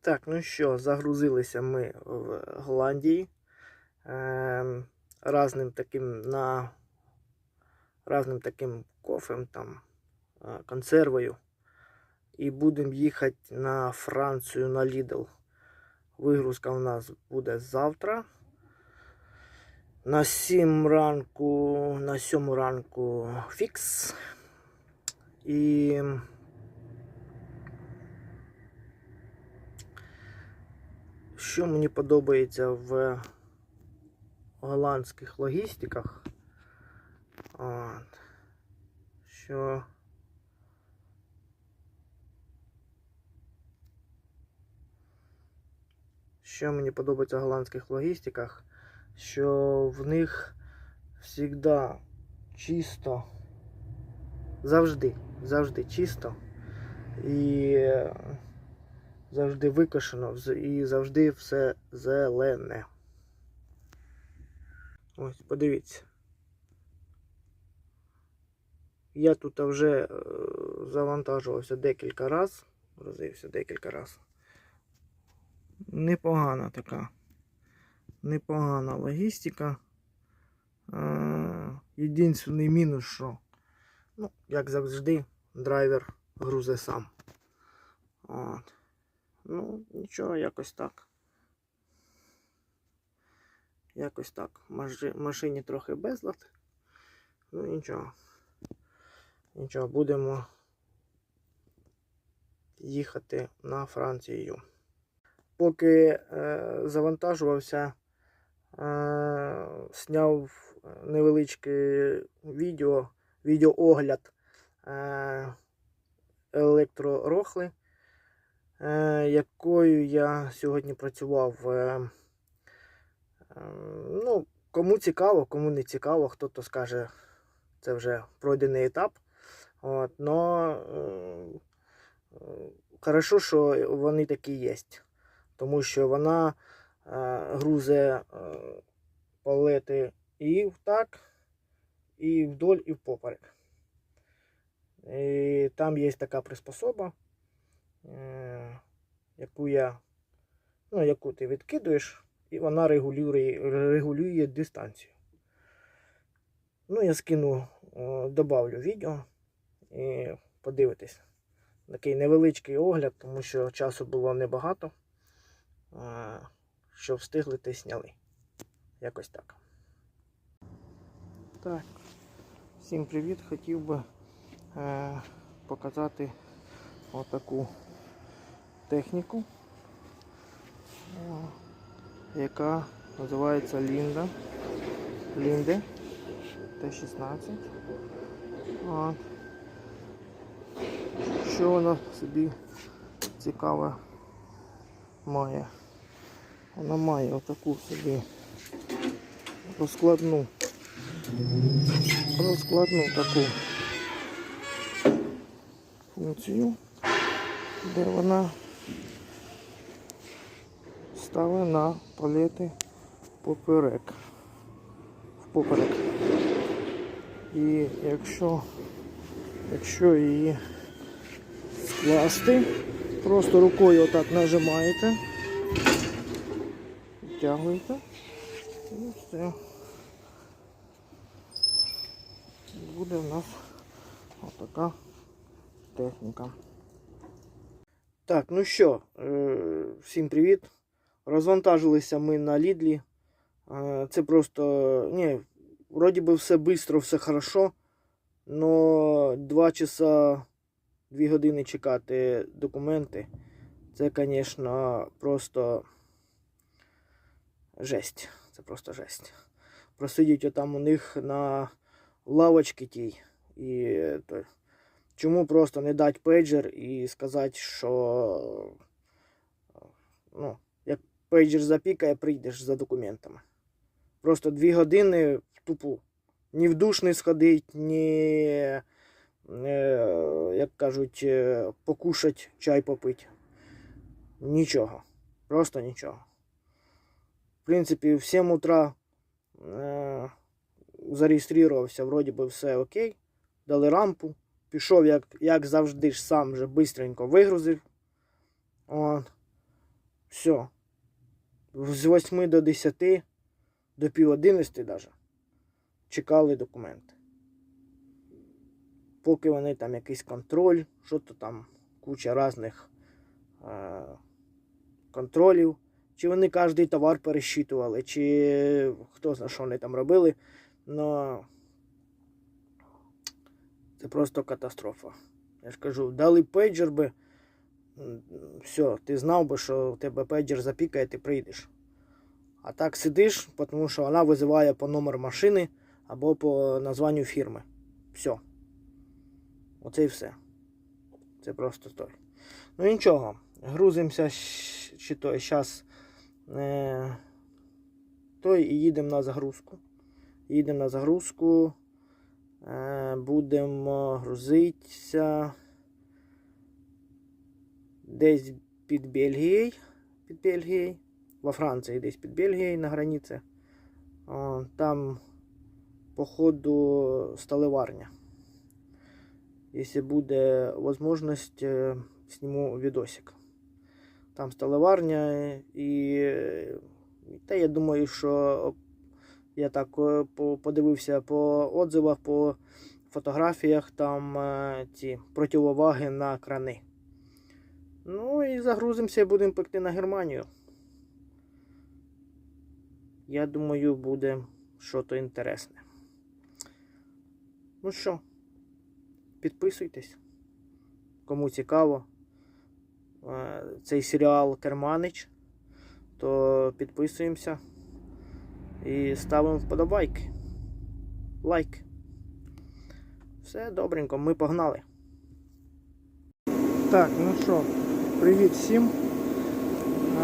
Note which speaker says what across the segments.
Speaker 1: Так, ну що, загрузилися ми в Голландії. Ем, разним таким на разним таким кофем, там, е, консервою. І будемо їхати на Францію на Lidl. Вигрузка у нас буде завтра. На 7 ранку, на 7 ранку фікс. І що мені подобається в голландських логістиках, от, що що мені подобається в голландських логістиках, що в них завжди чисто, завжди, завжди чисто. І завжди викошено і завжди все зелене. Ось, подивіться. Я тут вже е, завантажувався декілька разів. Розився декілька разів. Непогана така. Непогана логістика. Е, Єдиний мінус, що, ну, як завжди, драйвер грузе сам. От. Ну, нічого, якось так. Якось так. Машині трохи безлад. Ну нічого. Нічого, будемо їхати на Францію. Поки е, завантажувався, е, сняв невеличке відео, відеоогляд е, електророхли, е, якою я сьогодні працював. Е, е, ну, кому цікаво, кому не цікаво, хто то скаже, це вже пройдений етап. От, но е, е, хорошо, що вони такі є. Тому що вона е, грузе е, палети і так, і вдоль, і впоперек. І там є така приспособа, е, яку я, ну, яку ти відкидуєш, і вона регулює, регулює дистанцію. Ну, я скину, е, добавлю відео і подивитись. Такий невеличкий огляд, тому що часу було небагато. Е, Що встигли, те сняли. Якось так. Так. Всім привіт! Хотів би е, показати отаку техніку, яка називається Лінда. Лінде Т-16. Що вона собі цікаве має? Вона має отаку собі розкладну розкладну таку функцію, де вона ставить на палети поперек. Впоперек. І якщо, якщо її скласти, просто рукою отак нажимаєте, втягуєте і все. буде в нас отака техніка. Так, ну що, е, всім привіт. Розвантажилися ми на Лідлі. Е, Це просто. Ні, вроді би все швидко, все хорошо. Но 2 часа 2 години чекати документи. Це, звісно, просто жесть. Це просто жесть. Просидіть отам у них на лавочки тій. І е, чому просто не дати пейджер і сказати, що ну, як пейджер запікає, прийдеш за документами. Просто дві години в тупу. Ні в душ не сходить, ні, е, як кажуть, е, покушать, чай попити. Нічого. Просто нічого. В принципі, в 7 утра е, зареєструвався, вроді би все окей. Дали рампу. Пішов, як, як завжди ж сам вже бистренько вигрузив. От. Все. З 8 до 10 до пів 11 даже чекали документи. Поки вони там якийсь контроль, що то там куча різних е, контролів. Чи вони кожний товар пересчитували, чи хто знає, що вони там робили. Но це просто катастрофа. Я ж кажу, дали пейджер би. Все, ти знав би, що у тебе пейджер запікає, ти прийдеш. А так сидиш, тому що вона визиває по номер машини або по названню фірми. Все. Оце і все. Це просто той. Ну нічого, грузимося чи то зараз е, той і їдемо на загрузку. Їдемо на загрузку. Е, будемо грузитися десь під Бельгією. Під Бельгією. Во Франції десь під Бельгією на границі. Там, походу, сталеварня. Якщо буде можливість, е, зніму відосик. Там сталеварня і. е, Та я думаю, що я так е, подивився по отзивах, по фотографіях, там е, ці противоваги на крани. Ну і загрузимося і будемо пекти на Германію. Я думаю, буде щось інтересне. Ну що, підписуйтесь, кому цікаво. Е, Цей серіал Керманич, то підписуємося і ставимо вподобайки. Лайк. Все добренько, ми погнали. Так, ну що, привіт всім.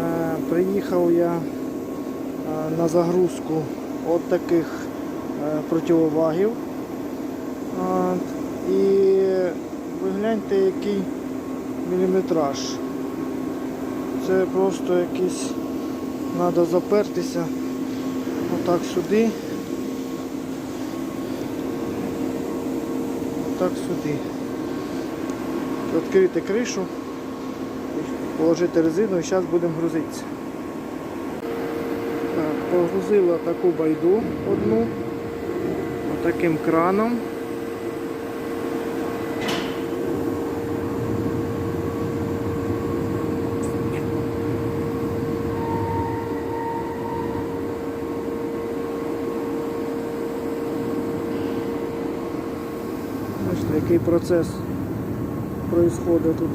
Speaker 1: Е, приїхав я е, на загрузку от таких е, противовагів. От, і ви гляньте, який міліметраж. Це просто якийсь треба запертися отак сюди. Отак сюди. Відкрити кришу, положити резину і зараз будемо грузитися. Так, погрузила таку байду одну, отаким краном. Який процес происходит тут.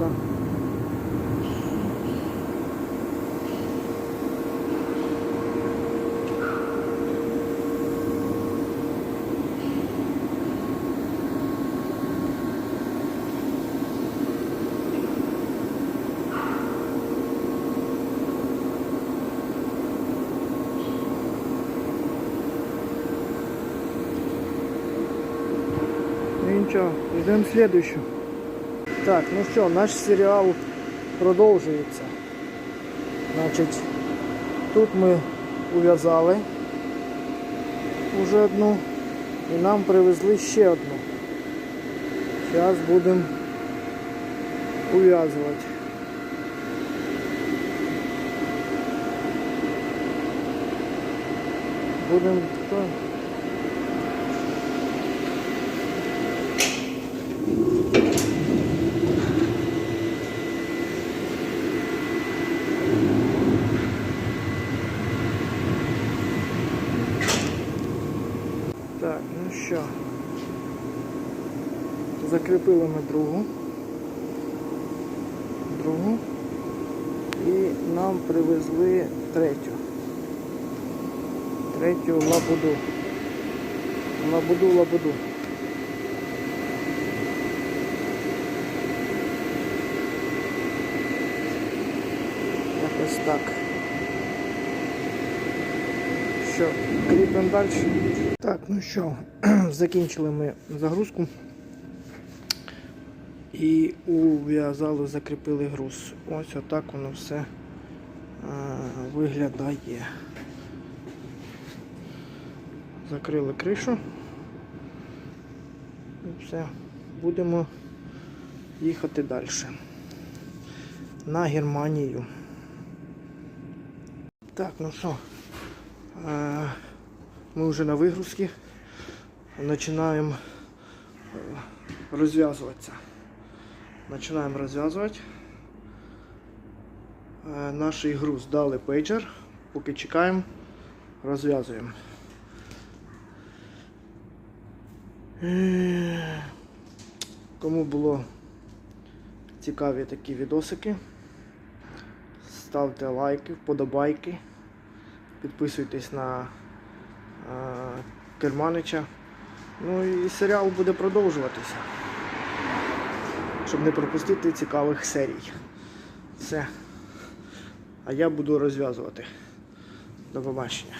Speaker 1: Ну нічого, йдемо слідущу. Так, ну що, наш серіал продовжується. Значить, тут ми ув'язали уже одну і нам привезли ще одну. Зараз будемо ув'язувати. Будемо. Так, ну що. Закріпили ми другу. Другу. І нам привезли третю. Третю лабуду. Лабуду, лабуду. Якось так. Що, кріпимо далі. Так, ну що, закінчили ми загрузку і ув'язали, закріпили груз. Ось отак воно все е, виглядає. Закрили кришу. І все. Будемо їхати далі. На Германію. Так, ну що, е, ми вже на вигрузці. Починаємо е, розв'язуватися. Починаємо розв'язувати. Е, Наш груз дали пейджер. Поки чекаємо, розв'язуємо. Е, Кому було цікаві такі відосики, ставте лайки, вподобайки, підписуйтесь на е, Керманича. Ну і серіал буде продовжуватися, щоб не пропустити цікавих серій. Все. А я буду розв'язувати. До побачення.